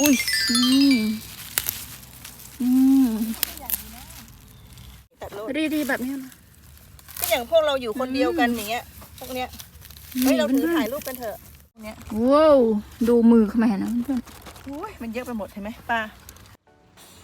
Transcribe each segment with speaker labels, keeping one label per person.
Speaker 1: อุ้ยนี่อืม
Speaker 2: ตัดโลด
Speaker 1: รีดีๆแบบนี้นะ
Speaker 2: ก็อย่างพวกเราอยู่คนเดียวกันอย่างเงี้ยพวกเนี้ยเฮ้ยเราถือถ่ายรูปกันเถอะพวกเนี้ย
Speaker 1: ว้าวดูมือเขาแม่นะเพื่อน
Speaker 2: โอ้ยมันเยอะไปหมดเห็นไหมป้า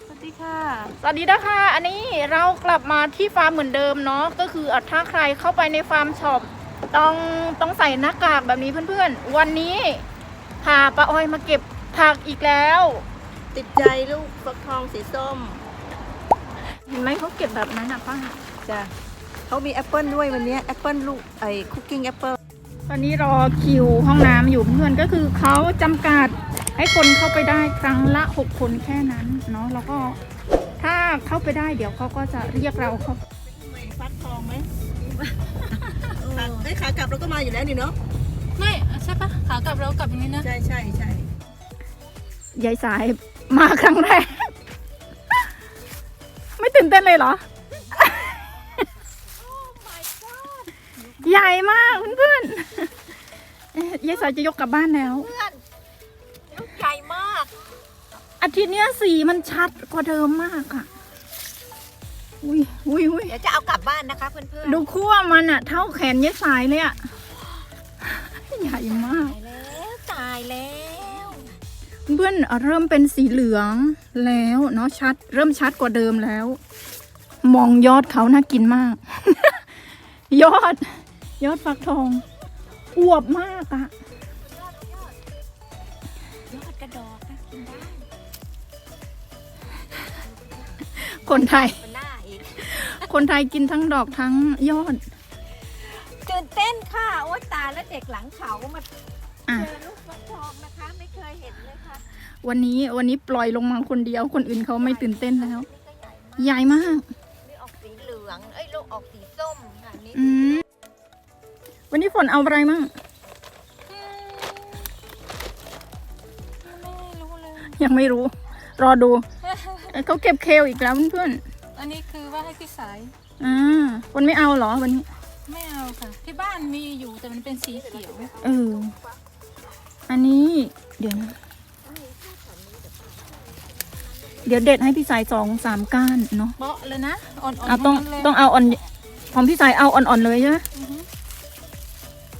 Speaker 1: สวัสดีค่ะ สวัสดีนะคะ อันนี้เรากลับมาที่ฟาร์มเหมือนเดิมเนาะ ก็คืออะถ้าใครเข้าไปในฟาร์มช็อปต้องต้องใส่หน้ากากแบบนี้เพื่อนๆ วันนี้พาป้าอ้อยมาเก็บ ผักอีกแล้ว
Speaker 2: ติดใจลูกฟักทองสีส้ม
Speaker 1: เห็นไหมเขาเก็บแบบนั้นอะป้า
Speaker 2: จ้ะเขามีแอปเปิลด้วยวันเนี้ยแอปเปิลลูกไอ้คุกกิ้งแอปเปิล
Speaker 1: ตอนนี้รอคิวห้องน้ำอยู่เพื่อนๆก็คือเขาจำกัดให้คนเข้าไปได้ครั้งละ 6 คนแค่นั้นเนาะแล้วก็ถ้าเข้าไปได้เดี๋ยวเขาก็จะเรียกเราเข้า
Speaker 2: ฟักทองไหมขาเอ้ยขากลับเราก็มาอยู่แล้วนี่เนาะ
Speaker 3: ไม่ใช่ปะขากลับเรากลับอย่างนี้นะ
Speaker 2: ใช่ใช่ใช่
Speaker 1: ยายสายมาครั้งแรก ไม่ตื่นเต้นเลยเหรอ ใหญ่มากเพื่อนๆเอ๊ะยายสายจะยกกลับบ้านแล้ว
Speaker 3: ใหญ่มาก
Speaker 1: อาทิตย์เนี้ยสีมันชัดกว่าเดิมมากอะอุ้ยอุ้ยอุ้ย
Speaker 3: เดี๋ยวจะเอากลับบ้านนะคะเพื่อน
Speaker 1: ดูขั้วมันอะเท่าแขนยายสายเลยอะใหญ่มาก เพื่อนเริ่มเป็นสีเหลืองแล้วเนาะชัด เริ่มชัดกว่าเดิมแล้ว มองยอดเขาน่ากินมาก ยอด ยอดฟักทองอวบมากอะ
Speaker 3: ยอดกระดอกนะกินได้
Speaker 1: คนไทย
Speaker 3: มันหน้าอีก
Speaker 1: คนไทยกินทั้งดอกทั้งยอด
Speaker 3: ตื่นเต้นค่ะ โอ๊ยตายแล้วเด็กหลังเขามา
Speaker 1: อะ
Speaker 3: เจอลูกฟักทองนะ
Speaker 1: วันนี้วันนี้ปล่อยลงมาคนเดียวคนอื่นเขาไม่ตื่นเต้นแล้ว
Speaker 3: นี่ก็ใหญ่มาก
Speaker 1: ใหญ่มาก
Speaker 3: นี่ออกสีเหลืองเอ้ยลูกออกสีส้มค่ะนี่
Speaker 1: อืมวันนี้ฝนเอาอะไรมั่ง
Speaker 3: ไม่รู้เลย
Speaker 1: ยังไม่รู้ รอดูเอ้ยเขาเก็บเคลอีกแล้วเพื่อน
Speaker 3: อันนี้คือว่าให้พี่สาย
Speaker 1: ๆอ่าวันไม่เอาเหรอวันนี้
Speaker 3: ไม่เอาค่ะ ที่บ้านมีอยู่แต่มันเป็นสีเขียว
Speaker 1: เอออันนี้เดี๋ยวนะ เดี๋ยวเด็ดให้พี่สายสองสามก้านเนาะ
Speaker 3: เบาะเลยนะ อ่อนๆ
Speaker 1: เอาต้อง
Speaker 3: ทั้นั้นเลย
Speaker 1: ต้องเอาอ่อนของพี่สายเอาอ่อนๆเลยใช่ไหม
Speaker 3: อือฮึ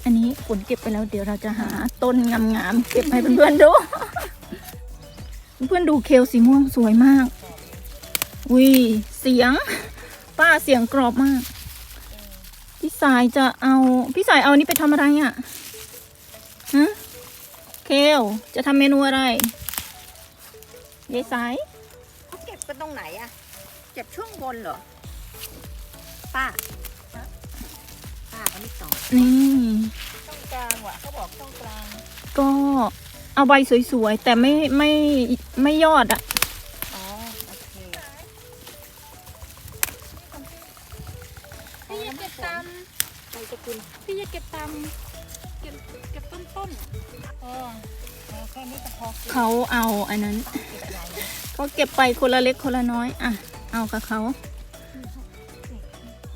Speaker 1: อันนี้ฝนเก็บไปแล้ว เดี๋ยวเราจะหาต้นงามๆเก็บให้เพื่อนๆดู เพื่อนๆดูเคลสีม่วงสวยมากอุ้ยเสียง ป้าเสียงกรอบมาก พี่สายจะเอาพี่สายเอาอันนี้ไปทำอะไรอะ่ะฮะเคลจะทำเมนูอะไรยายสาย
Speaker 3: เขาเก็บกันตรงไหนอะเก็บช่วงบนเหรอ ป้า ป้าก็ไม่ตอบ
Speaker 1: นี่
Speaker 2: ช่องกลางว่ะเขาบอกช่องกลาง
Speaker 1: ก็เอาใบสวยๆ แต่ไม่ไม่ไม่ยอดอะ่ะ
Speaker 2: อ๋อโอเค
Speaker 3: พี่จะเก็บตาม
Speaker 2: ใครจะกิน
Speaker 3: พี่จะเก็บตามเก็บเก็บต้นต้นๆอ๋อ
Speaker 2: เอาแค่นี้ก็พอกิน
Speaker 1: เขาเอาอันนั้นเขาเก็บไปคนละเล็กคนละน้อย อะ เอากับเขา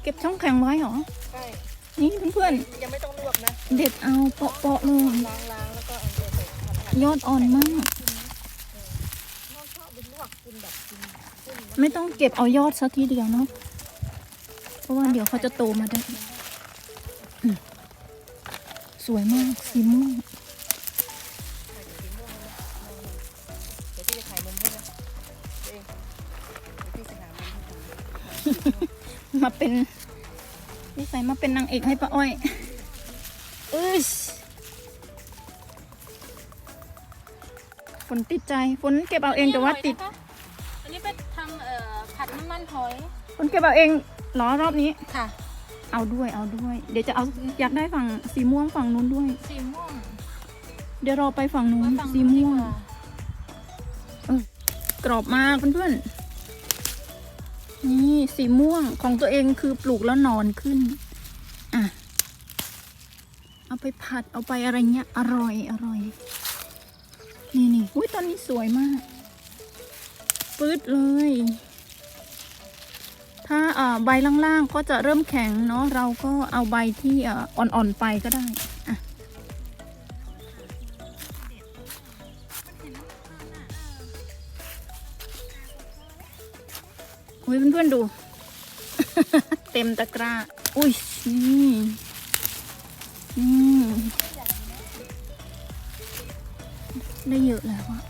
Speaker 1: เก็บช่องแข็งไว้เหรอ
Speaker 2: ใช่
Speaker 1: นี่เพื่อน
Speaker 2: ยังไม่ต้องลวกนะ
Speaker 1: ๆ เด็ดเอาเปาะๆเลย
Speaker 2: ล้างล้างแล้วก็เอาไปทำอาหาร
Speaker 1: ยอดอ่อนมาก
Speaker 2: น้องชอบไปลวกกินแบบกินขึ้น
Speaker 1: ไม่ต้องเก็บเอายอดสักทีเดียวเนาะ เพราะว่าเดี๋ยวเขาจะโตมาได้อืมสวยมากสีม่วง
Speaker 2: มา
Speaker 1: เป็นนิสัยมาเป็นนางเอกให้ป้าอ้อยอึชฝนติดใจฝนเก็บเอาเองแต่ว่าติด
Speaker 3: อันนี้ไปทำเอ่อผัดน้ำมันหอย
Speaker 1: ฝนเก็บเอาเองเหรอรอบนี้
Speaker 3: ค่ะ
Speaker 1: เอาด้วยเอาด้วย เดี๋ยวจะเอาอยากได้ฝั่งสีม่วงฝั่งนู้นด้วย
Speaker 3: สีม่วง
Speaker 1: เดี๋ยวรอไปฝั่งนู้น
Speaker 3: ไฝั่ง
Speaker 1: สี
Speaker 3: นู้นดี
Speaker 1: ม่วง
Speaker 3: กาก
Speaker 1: รอบมากเพื่อนๆ นี่สีม่วงของตัวเองคือปลูกแล้วนอนขึ้น อะ เอาไปผัดเอาไปอะไรเงี้ย อร่อยอร่อย นี่นี่อุ้ยตอนนี้สวยมาก ปื๊ดเลย ถ้าเอ่อใบล่างๆก็จะเริ่มแข็งเนาะ เราก็เอาใบที่เอ่ออ่อนๆไปก็ได้ อุ้ยเพื่อนๆดู เต็มตะกร้า อุ้ยนี่ได้เยอะแล้วอะ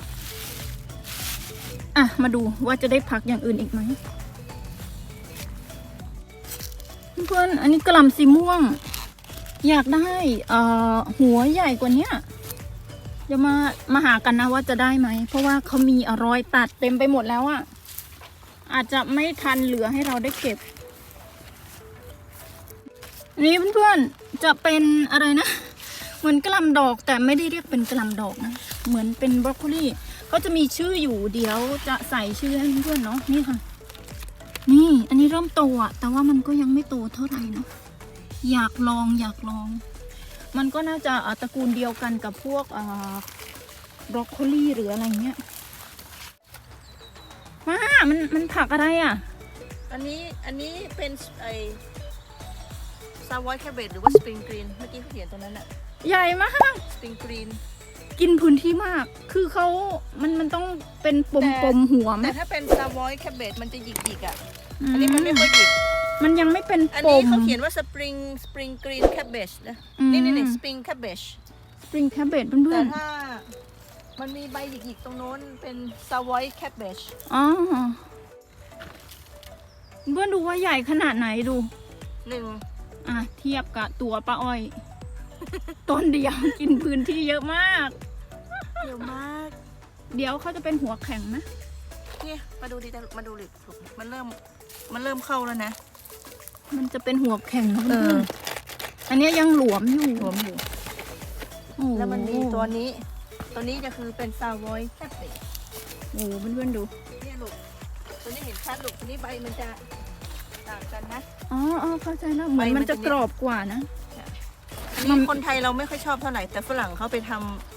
Speaker 1: อะ มาดูว่าจะได้ผักอย่างอื่นอีกไหมเพื่อนๆอันนี้กระหล่ำสีม่วง อยากได้เอ่อหัวใหญ่กว่านี้เดี๋ยวมามาหากันนะว่าจะได้ไหม เพราะว่าเขามีอรอยตัดเต็มไปหมดแล้วอะ อาจจะไม่ทันเหลือให้เราได้เก็บนนี้เพื่อนๆจะเป็นอะไรนะ เหมือนกระหลำดอกแต่ไม่ได้เรียกเป็นกระหลำดอกนะ เหมือนเป็นบรอกโคลีก็จะมีชื่ออยู่เดี๋ยวจะใส่ชื่อให้เพื่อนๆเนาะนี่ค่ะ นี่อันนี้เริ่มโตอะแต่ว่ามันก็ยังไม่โตเท่าไหร่เนาะอยากลองอยากลอง มันก็น่าจะตระกูลเดียวกันกับพวกบรอกโคลีหรืออะไรเงี้ย ว้ามันมันผักอะไรอะ
Speaker 2: อันนี้อันนี้เป็นไอซาวอยแคเบตหรือว่าสปริงกรีนเมื่อกี้เขาเขียนตรงนั้นอะ
Speaker 1: ใหญ่มาก
Speaker 2: สปริงกรีน
Speaker 1: กินพื้นที่มาก คือเขามันมันต้องเป็นปมปมๆหัวไหม
Speaker 2: แต่ถ้าเป็นซาวอยแคเบตมันจะหยิกหยิกๆอะอันนี้มันไม่ค่อยหยิก
Speaker 1: มันยังไม่เป็น
Speaker 2: อัน
Speaker 1: ป
Speaker 2: นี้
Speaker 1: ม
Speaker 2: เขาเขียนว่าสปริงสปริงกรีนแคเบชนะ
Speaker 1: อืม
Speaker 2: นี่นี่นี่สปริงแคเบช
Speaker 1: สปริงแคเบตเพื่
Speaker 2: แต่
Speaker 1: อน
Speaker 2: ถ้า มันมีใบหยิกๆตรงโน้นเป็นซาวอยแคเบช
Speaker 1: ๆอ๋อเพื่อนดูว่าใหญ่ขนาดไหนดู
Speaker 2: หนึ่ง
Speaker 1: อะ เทียบกับตัวป้าอ้อย ต้นเดียวกินพื้นที่เยอะมาก
Speaker 2: เยอะมาก
Speaker 1: เดี๋ยวเขาจะเป็นหัวแข็งนะ
Speaker 2: เนี่ยมาดูดิมาดูดิมันเริ่ม มันเริ่มเข้าแล้วนะ
Speaker 1: มันจะเป็นหัวแข็งนะ
Speaker 2: เอ
Speaker 1: เพื่
Speaker 2: อ
Speaker 1: อนๆอันเนี้ยยังหลวมอยู่
Speaker 2: รวมอยู่
Speaker 1: โอ้โห
Speaker 2: แล้วมันมีตัวนี้ ตัวนี้จะคือเป็นซาวอยแคเบช
Speaker 1: โอ้โหเพื่อนๆดู
Speaker 2: เนี่ยลูก ตัวนี้เห็นชัดลูก ตัวนี้ใบมันจะต่างกันนะ
Speaker 1: อ๋ออ๋อเข้าใจแล้วเหมือน
Speaker 2: ใบมั
Speaker 1: มัน
Speaker 2: น
Speaker 1: จะ
Speaker 2: จะ
Speaker 1: กรอบกว่านะ
Speaker 2: อัน
Speaker 1: มั
Speaker 2: นี้
Speaker 1: น
Speaker 2: คนไทยเราไม่ค่อยชอบเท่าไหร่ แต่ฝรั่งเขาไปท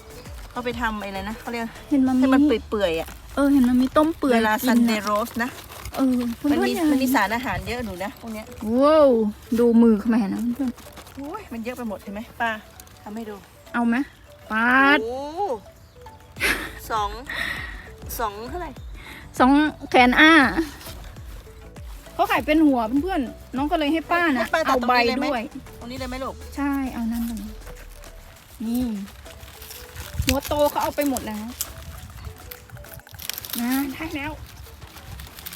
Speaker 2: ำเขาไปทำอะไรนะเขาเรียก
Speaker 1: เห็นมัน
Speaker 2: ให้มัน
Speaker 1: มี
Speaker 2: เปื่อยๆอะ
Speaker 1: เออเห็นมันมีต้มเปื่อย
Speaker 2: เวลา
Speaker 1: กิ
Speaker 2: ซันเด
Speaker 1: อะ
Speaker 2: โรสนะ
Speaker 1: เออเพื่
Speaker 2: มัน
Speaker 1: อน
Speaker 2: มี
Speaker 1: ๆ
Speaker 2: มันมี
Speaker 1: อย่า
Speaker 2: สารอาหารเยอะหนูนะพวกเนี้ย
Speaker 1: ว้าวดูมือเขาแม่นะเพื่อน
Speaker 2: โอ้ยมันเยอะไปหมดเห็นไหมป้าทำให้ดู
Speaker 1: ๆเอาไหม ปาด
Speaker 2: โอ้สองสองเท่าไหร่
Speaker 1: สองแขนอ้าเขาขายเป็นหัวเพื่อนๆน้องก็เลยให้ป้านะเอาใบด้วย
Speaker 2: ตรงนี้เลยไหมลูก
Speaker 1: ใช่เอานั่นกันนี่ หัวโตเขาเอาไปหมดแล้วนะได้แล้ว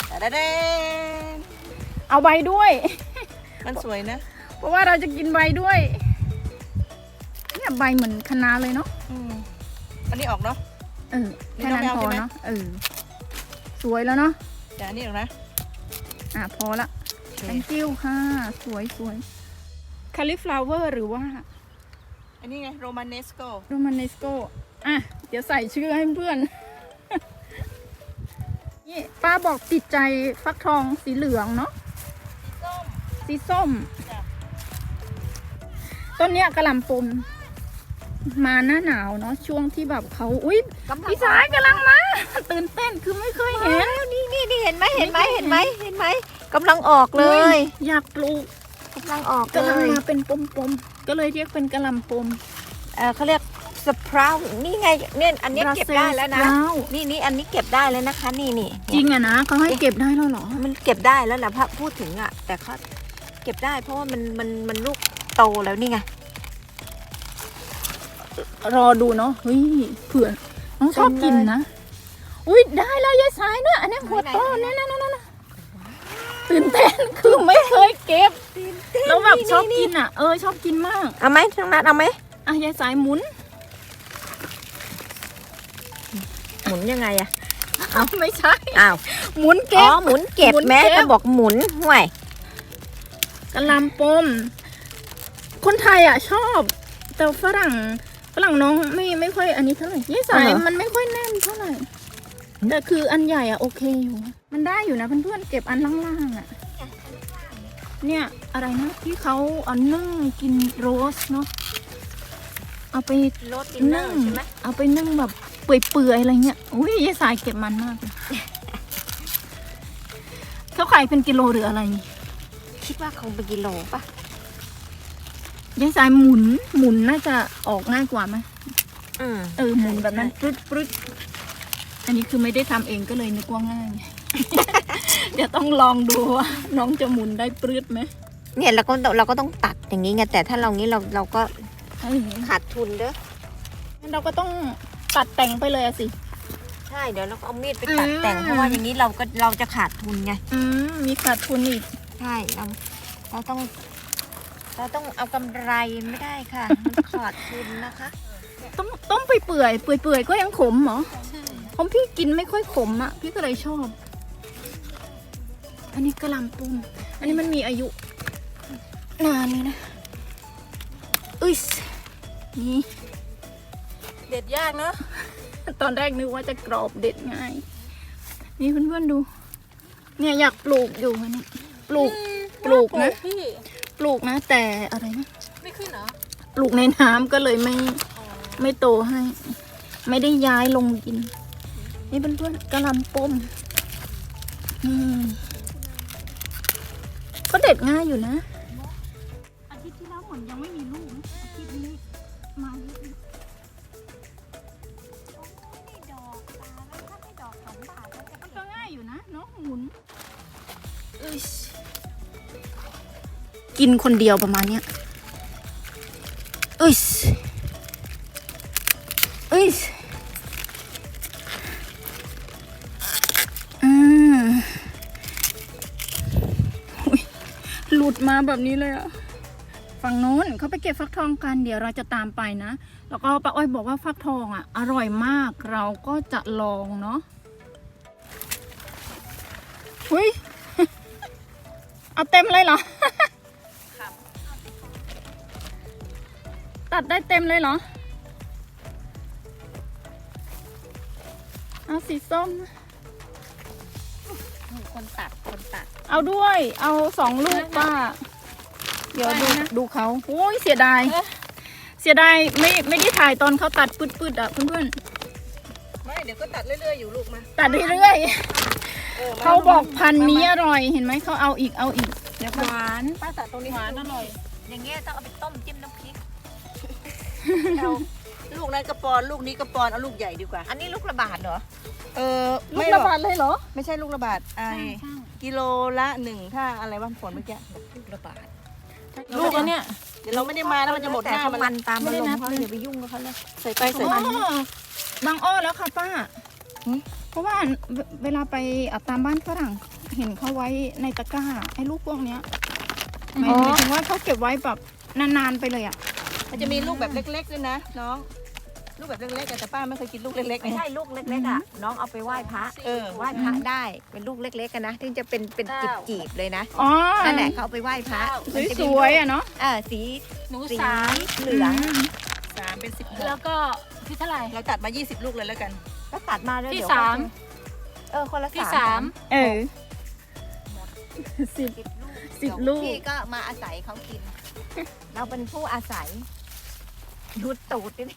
Speaker 2: แต่เด้น
Speaker 1: เอาใบด้วย
Speaker 2: มันสวยนะ
Speaker 1: เพราะว่าเราจะกินใบด้วยเนี่ย ใบเหมือนคะน้าเลยเนาะ
Speaker 2: อืมอันนี้ออกเนาะ
Speaker 1: เออ
Speaker 2: นี่
Speaker 1: แค่นั้น
Speaker 2: ต้อง
Speaker 1: พ
Speaker 2: ไม่
Speaker 1: อ
Speaker 2: เอาใช่ไหม
Speaker 1: เนาะเออสวยแล้วเนาะ
Speaker 2: แต่อันนี้ออกนะ
Speaker 1: อะพอละ
Speaker 2: โอเค
Speaker 1: thank you ค่ะ สวยสวย cauliflower หรือว่า
Speaker 2: อันนี้ไงโรมาเนสโก
Speaker 1: romanesco อะ เดี๋ยวใส่ชื่อให้เพื่อน นี่ป้าบอกติดใจฟักทองสีเหลืองเนาะ
Speaker 2: ส้ม
Speaker 1: สีส้ม
Speaker 2: จ้ะ
Speaker 1: ต้นเนี้ยกระหล่ำปม มาหน้าหนาวเนาะช่วงที่แบบเขาอุ้ย
Speaker 3: กำลัง
Speaker 1: พี่สายกำลังมา ตื่นเต้นคือไม่เคยเห็น
Speaker 3: นี่นี่นี่เห็นไหมเห็นไหมเห็นไหมเห็นไหมกำลังออกเลย
Speaker 1: อยากปลูก
Speaker 3: กำลังออก
Speaker 1: กำ
Speaker 3: เล
Speaker 1: ลัง
Speaker 3: ย
Speaker 1: มาเป็นปมๆก็เลยเรียกเป็นกระหล่ำปม
Speaker 3: เออเขาเรียกสปราวนี่ไงเนี่ยอันนี้เก็บได้แล้วนะ
Speaker 1: Brussels sprout
Speaker 3: นี่นี่อันนี้เก็บได้แล้วนะคะ นี่นี่
Speaker 1: จริงอะนะเขาให้เก็บได้แล้วเหรอ
Speaker 3: มันเก็บได้แล้วแหละพระพูดถึงอะแต่เขาเก็บได้เพราะว่ามันมันมันลูกโตแล้วนี่ไง
Speaker 1: รอดูเนาะเฮ้ยเผื่อน้องชอบกินนะ อุ้ยได้แล้วยายสายเนี่ยอันนี้หัวโตเนี่ยนะนะนะตื่นเต้นคือไม่เคยเก็บแล้วแบบชอบกินอะ เออชอบกินมาก
Speaker 3: เอาไหมทั้งนั้นเอาไหม
Speaker 1: อะยายสายหมุน
Speaker 3: หมุนยังไงอะ
Speaker 1: ไม่ใช่
Speaker 3: อ้าว
Speaker 1: หมุน
Speaker 3: อ๋
Speaker 1: เก็
Speaker 3: อบหมุนเก็บ
Speaker 1: หมุน
Speaker 3: แม้
Speaker 1: เก็บ
Speaker 3: จะบอกหมุนห่วย
Speaker 1: กะหลำปม คนไทยอะชอบ แต่ฝรั่ง ฝรั่งน้องไม่ไม่ค่อยอันนี้เท่าไหร่ยายสายมันไม่ค่อยแน่นเท่าไหร่ แต่คืออันใหญ่อะโอเคอยู่ มันได้อยู่นะเพื่อนๆเก็บอันล่างๆอะเนี่ยอะไรนะที่เขาเอานึ่งกินโรสเนาะ เอาไป
Speaker 3: รถดินเนอ
Speaker 1: นึ่ง
Speaker 3: ร์ใช่ไหม
Speaker 1: เอาไปนึ่งแบบเปื่อยๆอะไรเงี้ย อุ้ยยายสายเก็บมันมากเลยเขาขายเป็นกิโลหรืออะไรนี่
Speaker 3: คิดว่าคงเป็นกิโลป่ะ
Speaker 1: ยายสายหมุนหมุนน่าจะออกง่ายกว่าไหม
Speaker 3: อืม
Speaker 1: เออหมุนแบบนั้นปรึ๊ดปรึ๊ดอันนี้คือไม่ได้ทำเองก็เลยนึกว่าง่าย เดี๋ยวต้องลองดูว่าน้องจะหมุนได้ปลื้ดไหม
Speaker 3: เนี่ยเราก็เราก็ต้องตัดอย่างนี้ไงแต่ถ้าเรางี้เราเราก็
Speaker 1: เอ้ย
Speaker 3: ขาดทุนเด้อ
Speaker 1: งั้นเราก็ต้องตัดแต่งไปเลยอะสิ
Speaker 3: ใช่เดี๋ยวเราก็เอามีดไปตัด
Speaker 1: อืม
Speaker 3: แต่งเพราะว่าอย่างนี้เราก็เราจะขาดทุนไง
Speaker 1: อืมมีขาดทุนอีก
Speaker 3: ใช่เราเราต้อง เราต้องเอากำไรไม่ได้ค่ะ มันขาดทุนนะคะ
Speaker 1: ต้มต้มไปเปื่อยเปื่อยเปื่อยก็ยังขมเหรอผมพี่กินไม่ค่อยขมอะพี่ก็เลยชอบ อันนี้กระหลำปุ้มอันนี้มันมีอายุ นานเลยนะอุ้ยนี่
Speaker 2: เด็ดยากเนอะ
Speaker 1: ตอนแรกนึกว่าจะกรอบเด็ดง่าย นี่เพื่อนๆดู เนี่ยอยากปลูกอยู่อันนี้ปลูก ปลูกนะ
Speaker 2: พี่
Speaker 1: ป ลูกนะ แต่อะไรนะ
Speaker 2: ไม่ขึ้นเหรอ
Speaker 1: ปลูกในน้ำก็เลยไม่ไม่โตให้ ไม่ได้ย้ายลงดิน นี่เพื่อนๆกระหลำปมอืมก็เด็ดง่ายอยู่นะ กินคนเดียวประมาณเนี้ยเอ้ยเอ้ยอ่าอุ๊ยหลุดมาแบบนี้เลยอะฝั่งโน้นเขาไปเก็บฟักทองกันเดี๋ยวเราจะตามไปนะ แล้วก็ป้าอ้อยบอกว่าฟักทองอะ อร่อยมากเราก็จะลองเนาะหุ้ยเอาเต็มเลยเหรอ ตัดได้เต็มเลยเหรอ เอาสีส้ม
Speaker 3: คนตัด คนตัด
Speaker 1: เอาด้วย เอาสองลูกป้า เดี๋ยวดูดูเขาโอ้ยเสียดาย เสียดายไม่ไม่ได้ถ่ายตอนเขาตัดปืดๆอะเพื่อน
Speaker 2: ไม่เดี๋ยวก็ตัดเรื่อยๆอยู่ลูกมา
Speaker 1: ๆตัดเรื่อย
Speaker 2: เออ
Speaker 1: ๆ
Speaker 2: มา
Speaker 1: เขาบอกพันธุ์นี้อร่อยเห็นไหมเขาเอาอีกเอาอีกเดี๋ยว
Speaker 2: ห
Speaker 1: เขา
Speaker 2: วานป้าตัดตรงนี้หวานอร่อย
Speaker 3: อย่างเงี้ยต้องเอาไปต้มจิ้มน้ำพริก
Speaker 2: เอาลูกนั้นกระปอนลูกนี้กระปอนเอาลูกใหญ่ดีกว่า
Speaker 3: อันนี้ลูกระบาดเหรอ
Speaker 2: เออ
Speaker 1: ลู
Speaker 2: ไม่
Speaker 1: ก
Speaker 2: หร
Speaker 1: ระ
Speaker 2: อก
Speaker 1: บาดเลยเหรอ
Speaker 2: ไม่ใช่ลูกระบาดไอกิโลละหนึ่งถ้าอะไรบ้างผลเมื่อกี้
Speaker 3: ลูกระบาด
Speaker 2: ลูกแล้วเนี่ยเดี๋ยวเราไม่ได้มาแล้วมันจะหมดห
Speaker 3: แต่
Speaker 2: น้า
Speaker 3: เขา
Speaker 2: มัน
Speaker 3: มันตาม
Speaker 1: ไม่
Speaker 3: อาร
Speaker 1: ได้
Speaker 3: ม
Speaker 1: นับ
Speaker 3: ณ์เขา
Speaker 1: เลย
Speaker 3: อย่าไปยุ่งกับเขาเลย
Speaker 2: ใส่ไปใส่
Speaker 1: อ๋
Speaker 2: ไป
Speaker 1: อบางอ้อแล้วค่ะป้า
Speaker 2: หืม
Speaker 1: เพราะว่าเวเวลาไปอะตามบ้านฝรั่งเห็นเขาไว้ในตะกร้าไอ้ลูกพวกเนี้ยหมายหมายถึงว่าเขาเก็บไว้แบบนานๆไปเลยอะ
Speaker 2: มันจะมีลูกแบบเล็กๆด้วยนะน้อง ลูกแบบเล็กๆอะแต่ป้าไม่เคยกินลูกเล็กๆ
Speaker 3: ไม่
Speaker 2: นะ
Speaker 3: ใช่ลูกเล็กๆอะน้องเอาไปไหว้พระ
Speaker 2: เออ
Speaker 3: ไหว้พระได้เป็นลูกเล็กๆกันนะที่จะเป็นเป็นจีบจีบๆเลยนะ
Speaker 1: อ๋อ
Speaker 3: นั่นแหละเขาเอาไปไหว้พระ
Speaker 1: ส
Speaker 3: มันจะมี
Speaker 1: วยๆอะเนาะ
Speaker 3: เออสี
Speaker 2: หนู
Speaker 3: สี
Speaker 2: สาม
Speaker 3: เหลือง
Speaker 1: ม
Speaker 2: สามเป็นสิบห
Speaker 4: แล้
Speaker 2: ก
Speaker 4: วก็พี่เท่าไหร่
Speaker 2: เราตัดมา 20 ลูกเลยแล้วกัน
Speaker 3: ก็ตัดมาแล้ว
Speaker 4: ที่
Speaker 3: เดี๋ยว
Speaker 4: สาม
Speaker 3: เออคนละ
Speaker 4: ที่
Speaker 3: สา
Speaker 4: สามม
Speaker 1: เออสิบ สิบลูก
Speaker 3: พี่ก็มาอาศัยเขากิน เราเป็นผู้อาศัย ดูตูดนี่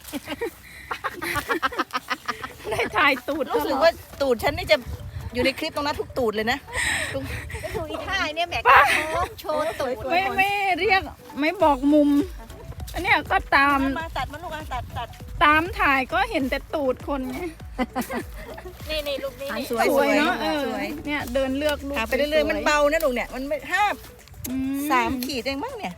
Speaker 1: ได้ถ่ายตูด
Speaker 2: รู้สึกว่าตูดฉันนี่จะอยู่ในคลิปตรงนั้นทุกตูดเลยนะ
Speaker 3: ก็คืออีท่าเนี่ยแหม่โชว์ตูด
Speaker 1: ไม่ไม่เรียกไม่บอกมุมอันเนี้ยก็ตาม
Speaker 2: มาตัดมาลูกอะตัดตัด
Speaker 1: ตามถ่ายก็เห็นแต่ตูดคนไง
Speaker 4: นี่นี่ลูกนี้นี่
Speaker 2: สวย
Speaker 1: สวยเนาะเออ
Speaker 2: สวย
Speaker 1: เนี่ยเดินเลือกลูก
Speaker 2: หาไปเรื่อยๆมันเบานะลูกเนี่ยมันไม่ห้า
Speaker 1: อื
Speaker 2: สามขีดเองมั้งเนี่ย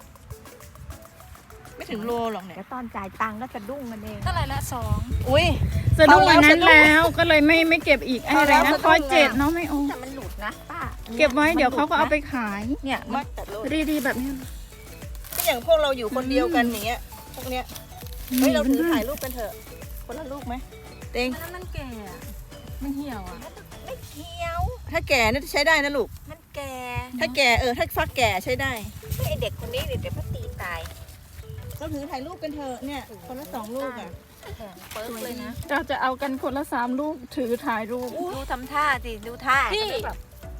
Speaker 2: ไม่ถึงโลหรอกเนี่ย
Speaker 3: เดี๋ยวตอนจ่ายตังค์ก็จะดุ้งกันเอง
Speaker 4: เท่าไหร่ละสอง
Speaker 2: อุ้ย
Speaker 1: สะดุ้งอันนั้น
Speaker 2: เอาแล้ว
Speaker 1: แล้วก็เลยไม่ไม่เก็บอีกไอ้อะไร
Speaker 2: เอาแล้
Speaker 1: นะ
Speaker 2: ว
Speaker 1: ข้อ
Speaker 2: สะดุ้ง
Speaker 1: เจ็ด
Speaker 2: อะ
Speaker 1: เนาะไม่โอ้
Speaker 3: แต่มันหลุดนะป้า
Speaker 1: เก็บไว้เดี๋ยวเขาก็เอาไปขาย
Speaker 3: เนี่ย
Speaker 2: มัดตัดโล
Speaker 1: รีๆแบบเนี้ย
Speaker 2: ก็อย่างพวกเราอยู่คนเดียวกันอย่างเงี้ยพวกเนี้ยเฮ้ยเราถือถ่ายรูปกันเถอะ คนละรูปไหมเต็ง
Speaker 4: อันนั้นมันแก่อะมันเหี่ยวอะ
Speaker 3: ไม่เคี้ยว
Speaker 2: ถ้าแก่นี่ใช้ได้นะลูก
Speaker 3: มันแก่
Speaker 2: ถ้าแก่เออถ้าฟักแก่ใช้ได้
Speaker 3: ไม่ไอเด็กคนนี้เดี๋ยวเขาตีตาย
Speaker 2: เราถือถ่ายรูปกันเถอะเนี่ย คนละสองรูปอะ
Speaker 3: แข็งเปิ๊กเลยนะ
Speaker 1: เราจะเอากันคนละสามลูกถือถ่ายรูป
Speaker 3: ดูทำท่าสิดูท่า
Speaker 4: พี่
Speaker 3: จะแบบ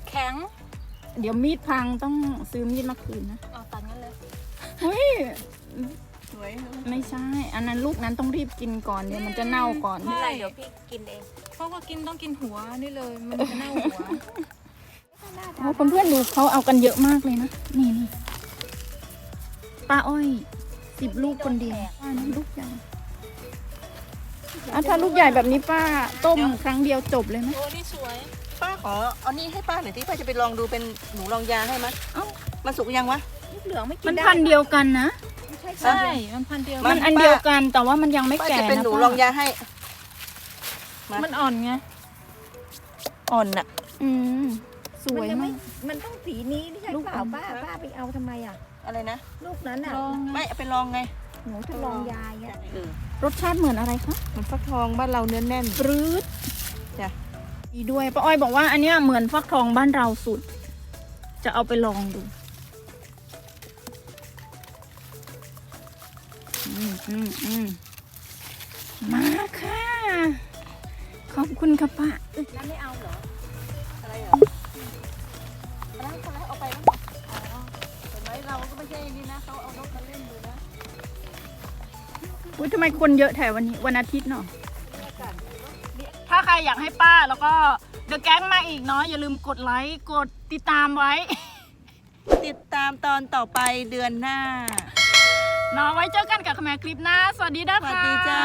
Speaker 4: แข็ง
Speaker 1: เดี๋ยวมีดพังต้องซื้อมีดมาคืนนะ
Speaker 4: เอาตัดงั้นเลย
Speaker 1: เฮ้ย
Speaker 2: สวย
Speaker 1: ไม่ใช่ อันนั้นลูกนั้นต้องรีบกินก่อนเดี๋ยวมันจะเน่าก่อน
Speaker 3: ไม่เป็นไรเดี๋ยวพี่กินเอง
Speaker 4: เพราะว่ากินต้องกินหัวนี่เลย มันจะเน่าหัว
Speaker 1: โอ้เพื่อนๆดูเขาเอากันเยอะมากเลยนะ นี่นี่ป้าอ้อย สิบลูกคนเดียวป้านะลูกใหญ่อะถ้าลูกใหญ่แบบนี้ป้าต้มครั้งเดียวจบเลยไหม
Speaker 4: โอ้นี่สวย
Speaker 2: ป้าขอเอานี่ให้ป้าหน่อยที่ป้าจะไปลองดูเป็นหนูลองยาให้มั้ย
Speaker 1: เอ้า
Speaker 2: มันสุกยังวะ
Speaker 3: ลูกเหลืองไม่กิ
Speaker 1: มันน
Speaker 3: ได้
Speaker 1: พันธุ์เดียวกันนะ
Speaker 3: ไม่ใช่
Speaker 4: ใช่ มันพันธุ์เดียว
Speaker 1: มันอันเดียวกันแต่ว่ามันยังไม่
Speaker 2: ป้า
Speaker 1: แก่
Speaker 2: จะเป็น
Speaker 1: นะ
Speaker 2: หนู
Speaker 1: ป้า
Speaker 2: ลองยาให้มา
Speaker 4: มันอ่อนไง
Speaker 2: อ่อนน่ะ
Speaker 1: อืมส
Speaker 3: มัน
Speaker 1: วย
Speaker 3: ยังไม่
Speaker 1: มาก
Speaker 3: มันต้องสีนี้ไม่ใช่
Speaker 1: ลูก
Speaker 3: เปล่า
Speaker 1: อม
Speaker 3: ป้าป้าไปเอาทำไมอะ
Speaker 2: อะไรนะ
Speaker 3: ลูกนั้นอะ
Speaker 4: ลองไง
Speaker 2: ไม่เอาไปลองไง
Speaker 3: หนูทดลองยาเงี้ย
Speaker 2: เออ
Speaker 1: รสชาติเหมือนอะไรคะ
Speaker 2: มันฟักทองบ้านเราเนื้อแน่น
Speaker 1: ปรื๊ด
Speaker 2: จ้ะ
Speaker 1: ดีด้วยป้าอ้อยบอกว่า อันเนี้ยเหมือนฟักทองบ้านเราสุด จะเอาไปลองดูอืมอืมอืมมาค่ะ ขอบคุณค่ะป้า
Speaker 3: แล้วไม่เอาเหรอ
Speaker 2: อะไรเหรอร้านค้าเอาไปมั้งอ๋อ เห็นไหมเราก็ไม่ใช่นี่นะเขาเอานกมาเล่นดูนะ
Speaker 1: อุ้ยทำไมคนเยอะแถววันนี้วันอาทิตย์เนาะถ้าใครอยากให้ป้าแล้วก็เดอะแก๊งมาอีกเนาะอย่าลืมกดไลค์กดติดตามไว้
Speaker 2: ติดตามตอนต่อไปเดือนหน้า
Speaker 1: เนาะไว้เจอกันกับขแมคลิปหน้า สวัสดีนะ
Speaker 2: สวัส
Speaker 1: คะ
Speaker 2: ดีจ้า